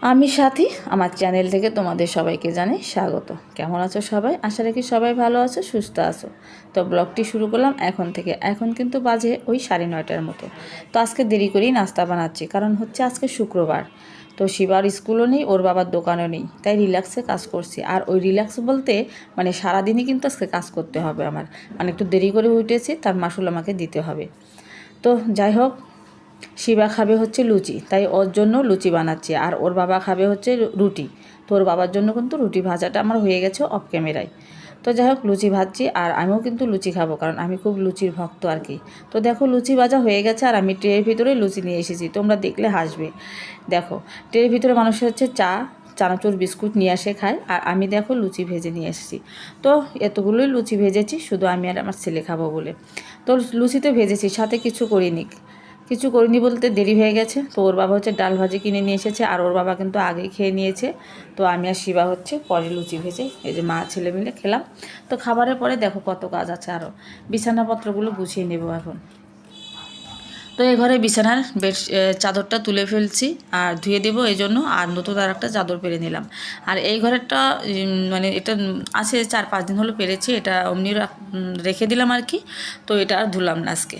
আমি সাথী, আমার চ্যানেল থেকে তোমাদের সবাইকে জানাই স্বাগত। কেমন আছো সবাই? আশা রাখি সবাই ভালো আছো, সুস্থ আছো। তো ব্লগটি শুরু করলাম এখন থেকে। এখন কিন্তু বাজে ওই সাড়ে নয়টার মতো। তো আজকে দেরি করেই নাস্তা বানাচ্ছি, কারণ হচ্ছে আজকে শুক্রবার। তো শিবার স্কুলও নেই, ওর বাবার দোকানও নেই, তাই রিল্যাক্সে কাজ করছি। আর ওই রিল্যাক্স বলতে মানে সারাদিনই কিন্তু আজকে কাজ করতে হবে আমার। মানে একটু দেরি করে উঠেছি, তার মাসুল আমাকে দিতে হবে। তো যাই হোক শিবা খাবে হচ্ছে লুচি, তাই ওর জন্য লুচি বানাচ্ছি। আর ওর বাবা খাবে হচ্ছে রুটি। তো ওর বাবার জন্য কিন্তু রুটি ভাজাটা আমার হয়ে গেছে অফ ক্যামেরায় তো যাই হোক, লুচি ভাজছি আর আমিও কিন্তু লুচি খাব, কারণ আমি খুব লুচির ভক্ত আর কি। তো দেখো, লুচি ভাজা হয়ে গেছে আর আমি ট্রের ভিতরে লুচি নিয়ে এসেছি। তোমরা দেখলে হাসবে। দেখো, ট্রের ভিতরে মানুষ হচ্ছে চা, চানাচুর, বিস্কুট নিয়ে আসে, খায়। আর আমি দেখো লুচি ভেজে নিয়ে এসেছি। তো এতগুলোই লুচি ভেজেছি, শুধু আমি আর আমার ছেলে খাব বলে। তো লুচিতে ভেজেছি, সাথে কিছু করিনি। কিছু করিনি বলতে দেরি হয়ে গেছে। তো ওর বাবা হচ্ছে ডাল ভাজি কিনে নিয়ে এসেছে, আর ওর বাবা কিন্তু আগেই খেয়ে নিয়েছে। তো আমি আর শিবা হচ্ছে পরে লুচি ভেজে, এই যে মা ছেলে মিলে খেলাম। তো খাবারের পরে দেখো কত কাজ আছে আরও বিছানাপত্রগুলো গুছিয়ে নেব এখন। তো এই ঘরে বিছানার বেড চাদরটা তুলে ফেলছি আর ধুয়ে দেবো এই জন্য, আর নতুন আর একটা চাদর পেরে নিলাম। আর এই ঘরেরটা মানে এটা আছে চার পাঁচ দিন হলো পেরেছি, এটা অমনি রেখে দিলাম আর কি। তো এটা আর ধুলাম না আজকে।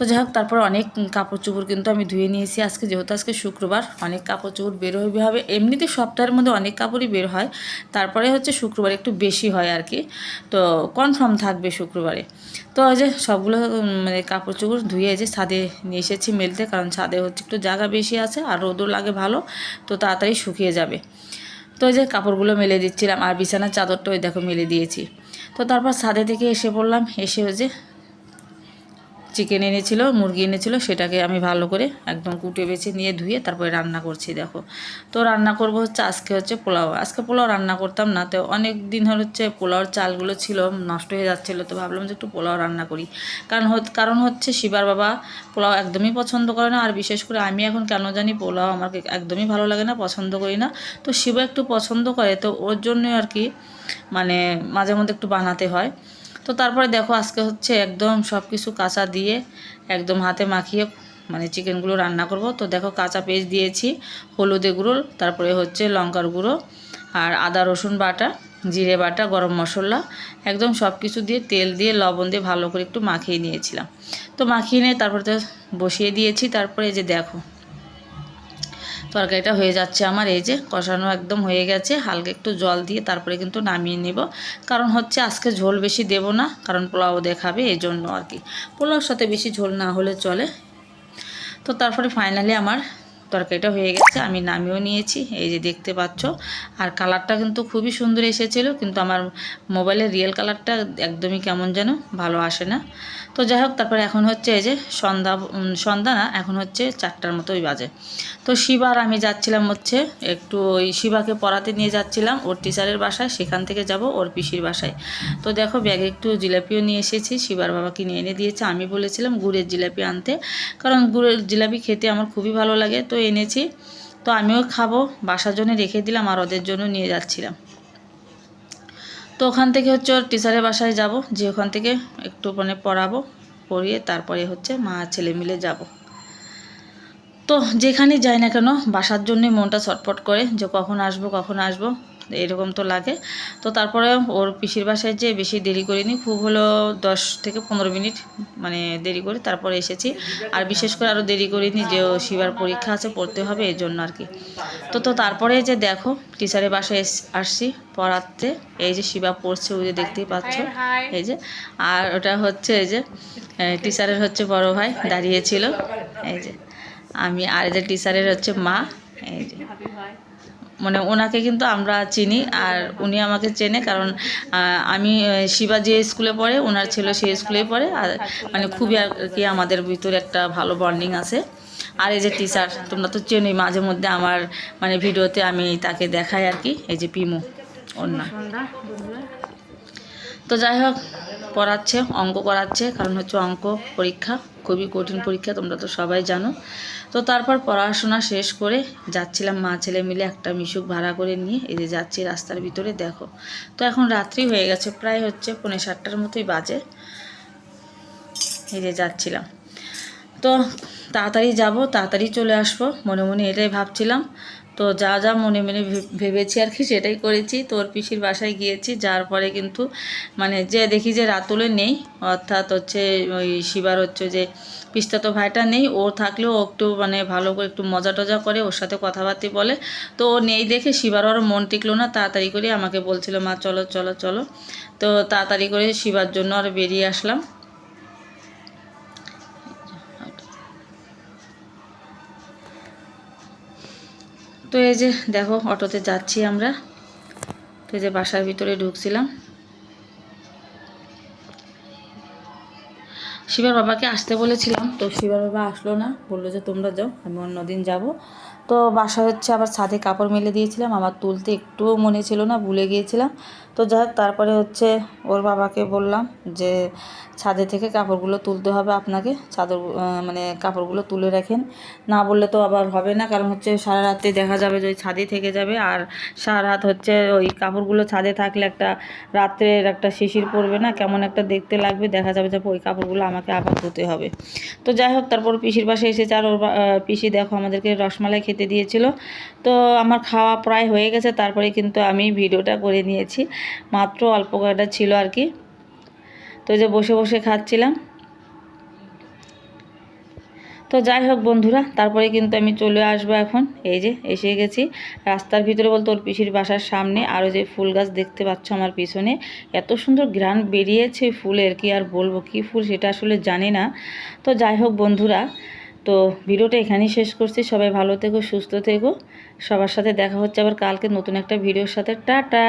তো যাই হোক, তারপর অনেক কাপড় চোপড় কিন্তু আমি ধুয়ে নিয়েছি। আজকে যেহেতু আজকে শুক্রবার, অনেক কাপড় চোপড় বের হবে হবে। এমনিতে সপ্তাহের মধ্যে অনেক কাপড়ই বের হয়। তারপরে হচ্ছে শুক্রবার একটু বেশি হয় আর কি তো কনফার্ম থাকবে শুক্রবারে। তো যে সবগুলো মানে কাপড় চোপড় ধুয়ে যে ছাদে নিয়ে এসেছি মেলতে, কারণ ছাদে হচ্ছে একটু জায়গা বেশি আছে আর রোদও লাগে ভালো, তো তাড়াতাড়ি শুকিয়ে যাবে। তো ওই যে কাপড়গুলো মেলে দিচ্ছিলাম, আর বিছানার চাদরটা ওই দেখো মেলে দিয়েছি। তো তারপর ছাদে থেকে এসে পড়লাম, এসে ওই যে চিকেন এনেছিল, মুরগি এনেছিল, সেটাকে আমি ভালো করে একদম কুটে বেছে নিয়ে ধুয়ে তারপরে রান্না করছি, দেখো। তো রান্না করব হচ্ছে, আজকে হচ্ছে পোলাও। আজকে পোলাও রান্না করতাম না, তো অনেক দিন হল হচ্ছে পোলাওর চালগুলো ছিল, নষ্ট হয়ে যাচ্ছিল, তো ভাবলাম যে একটু পোলাও রান্না করি। কারণ কারণ হচ্ছে শিবার বাবা পোলাও একদমই পছন্দ করে না, আর বিশেষ করে আমি এখন কেন জানি পোলাও আমার একদমই ভালো লাগে না, পছন্দ করি না। তো শিবা একটু পছন্দ করে, তো ওর জন্য আর কি মানে মাঝে মধ্যে একটু বানাতে হয়। তো তারপরে দেখো আজকে হচ্ছে একদম সব কিছু কাঁচা দিয়ে একদম হাতে মাখিয়ে মানে চিকেনগুলো রান্না করব। তো দেখো কাঁচা পেস্ট দিয়েছি, হলুদে গুঁড়ো, তারপরে হচ্ছে লঙ্কার গুঁড়ো আর আদা, রসুন বাটা, জিরে বাটা, গরম মশলা, একদম সব কিছু দিয়ে তেল দিয়ে লবণ দিয়ে ভালো করে একটু মাখিয়ে নিয়েছিলাম। তো মাখিয়ে নিয়ে তারপরে তো বসিয়ে দিয়েছি, তারপরে যে দেখো তরকারিটা হয়ে যাচ্ছে আমার, এই যে কষানো একদম হয়ে গেছে। হালকা একটু জল দিয়ে তারপরে কিন্তু নামিয়ে নেব। কারণ হচ্ছে আজকে ঝোল বেশি দেব না, কারণ পোলাও দেখাবে এই জন্য আর কি। পোলাওর সাথে বেশি ঝোল না হলে চলে। তো তারপরে ফাইনালি আমার তরকারিটা হয়ে গেছে, আমি নামিয়েও নিয়েছি, এই যে দেখতে পাচ্ছ। আর কালারটা কিন্তু খুবই সুন্দর এসেছিল, কিন্তু আমার মোবাইলের রিয়েল কালারটা একদমই কেমন যেন ভালো আসে না। তো যাই হোক তারপরে এখন হচ্ছে এই যে সন্ধ্যা সন্ধ্যা না, এখন হচ্ছে চারটার মতোই বাজে। তো শিবার আমি যাচ্ছিলাম হচ্ছে একটু ওই শিবাকে পড়াতে নিয়ে যাচ্ছিলাম, ওর টিচারের বাসায়, সেখান থেকে যাব ওর পিসির বাসায়। তো দেখো, ব্যাগে একটু জিলাপিও নিয়ে এসেছি, শিবার বাবা কিনে এনে দিয়েছে। আমি বলেছিলাম গুড়ের জিলাপি আনতে, কারণ গুড়ের জিলাপি খেতে আমার খুবই ভালো লাগে। তো এনেছি, তো আমিও খাব, বাসার জন্য রেখে দিলাম আর ওদের জন্য নিয়ে যাচ্ছিলাম। তো ওখান থেকে হচ্ছে ওর টিচারের বাসায় যাব। যে ওখান থেকে একটু মানে পড়াবো, পড়িয়ে তারপরে হচ্ছে মা ছেলে মিলে যাব। তো যেখানে যাই না কেন, বাসার জন্যে মনটা ছটফট করে যে কখন আসব কখন আসব। এরকম তো লাগে। তো তারপরে ওর পিসির বাসায় যে বেশি দেরি করিনি খুব হলো দশ থেকে পনেরো মিনিট মানে দেরি করে তারপরে এসেছি। আর বিশেষ করে আরও দেরি করিনি যে ও শিবার পরীক্ষা আছে পড়তে হবে এই জন্য আর কি। তো তো তারপরে যে দেখো টিচারের বাসায় এস- আসছি পড়াতে। এই যে শিবা পড়ছে ওই যে দেখতেই পাচ্ছ। এই যে আর ওটা হচ্ছে এই যে টিচারের হচ্ছে বড় ভাই দাঁড়িয়েছিল। এই যে আমি আর এই যে টিচারের হচ্ছে মা। এই যে মানে ওনাকে কিন্তু আমরা চিনি আর উনি আমাকে চেনে কারণ আমি শিবা যে স্কুলে পড়ে, ওনার ছেলে সেই স্কুলেই পড়ে আর মানে খুবই আর কি আমাদের ভিতরে একটা ভালো বন্ডিং আছে। আর এই যে টিচার তোমরা তো চেনোই, মাঝে মধ্যে আমার মানে ভিডিওতে আমি তাকে দেখাই আর কি, এই যে পিমু নাম তো যাই হোক, পড়াচ্ছে, অঙ্ক করাচ্ছে, কারণ হচ্ছে অঙ্ক পরীক্ষা, খুবই কঠিন পরীক্ষা, তোমরা তো সবাই জানো। তো তারপর পড়াশোনা শেষ করে যাচ্ছিলাম মা ছেলে মিলে একটা মিশুক ভাড়া করে নিয়ে, এই যে যাচ্ছি রাস্তার ভিতরে, দেখো। তো এখন রাত্রি হয়ে গেছে, প্রায় হচ্ছে পৌনে সাতটার মতোই বাজে। এই যে যাচ্ছিলাম। তো তাড়াতাড়ি যাব, তাড়াতাড়ি চলে আসব, মনে মনে এটাই ভাবছিলাম। তো যা যা মনে মনে ভেবেছি আর কি সেটাই করেছি। তোর পিসির বাসায় গিয়েছি, যার পরে কিন্তু মানে যে দেখি যে রাতুলে নেই, অর্থাৎ হচ্ছে ওই শিবার হচ্ছে যে পিস্তা তো ভাইটা নেই, ও থাকলেও একটু মানে ভালো করে একটু মজা টজা করে, ওর সাথে কথাবার্তি বলে। তো ও নেই দেখে শিবার ওর মন টিকলো না, তাড়াতাড়ি করে আমাকে বলছিল, মা, চলো চলো চলো। তো তাড়াতাড়ি করে শিবার জন্য আর বেরিয়ে আসলাম। তো এই যে দেখো, অটোতে যাচ্ছি আমরা। তো যে বাসার ভিতরে ঢুকছিলাম। শিবার বাবাকে আসতে বলেছিলাম, তো শিবার বাবা আসলো না, বলল যে তোমরা যাও, আমি অন্যদিন যাব। তো বাসা হচ্ছে আবার ছাদে কাপড় মেলে দিয়েছিলাম, আমার তুলতে একটুও মনে ছিল না, ভুলে গিয়েছিলাম। তো যাই তারপরে হচ্ছে ওর বাবাকে বললাম যে, ছাদে থেকে কাপড়গুলো তুলতে হবে আপনাকে চাদর মানে কাপড়গুলো তুলে রাখেন। না বললে তো আবার হবে না, কারণ হচ্ছে সারা রাত্রি দেখা যাবে যে ওই ছাদে থেকে যাবে, আর সারা রাত হচ্ছে ওই কাপড়গুলো ছাদে থাকলে একটা রাত্রের একটা শিশির পড়বে না, কেমন একটা দেখতে লাগবে, দেখা যাবে যে ওই কাপড়গুলো আমাকে আবার ধুতে হবে। তো যাই হোক, তারপর পিসির পাশে এসেছে, আর ওর পিসি দেখো আমাদেরকে রসমালাই খেতে দিয়েছিল। তো আমার খাওয়া প্রায় হয়ে গেছে, তারপরে কিন্তু আমি ভিডিওটা করে নিয়েছি। মাত্র অল্প কয়টা ছিল আর কি। তো যে বসে বসে খাচ্ছিলাম। তো যাই হোক বন্ধুরা, তারপরে কিন্তু আমি চলে আসব এখন। এই যে এসে গেছি। রাস্তার ভিতরে বলতে ওর পিসির বাসার সামনে। আরও যে ফুল গাছ দেখতে পাচ্ছ আমার পিছনে। এত সুন্দর গ্রান বেরিয়েছে ফুলের, কি আর বলব, কি ফুল সেটা আসলে জানি না। তো যাই হোক বন্ধুরা তো ভিডিওটা এখানেই শেষ করছি। সবাই ভালো থেকো, সুস্থ থেকো। সবার সাথে দেখা হচ্ছে আবার কালকে নতুন একটা ভিডিওর সাথে। টাটা!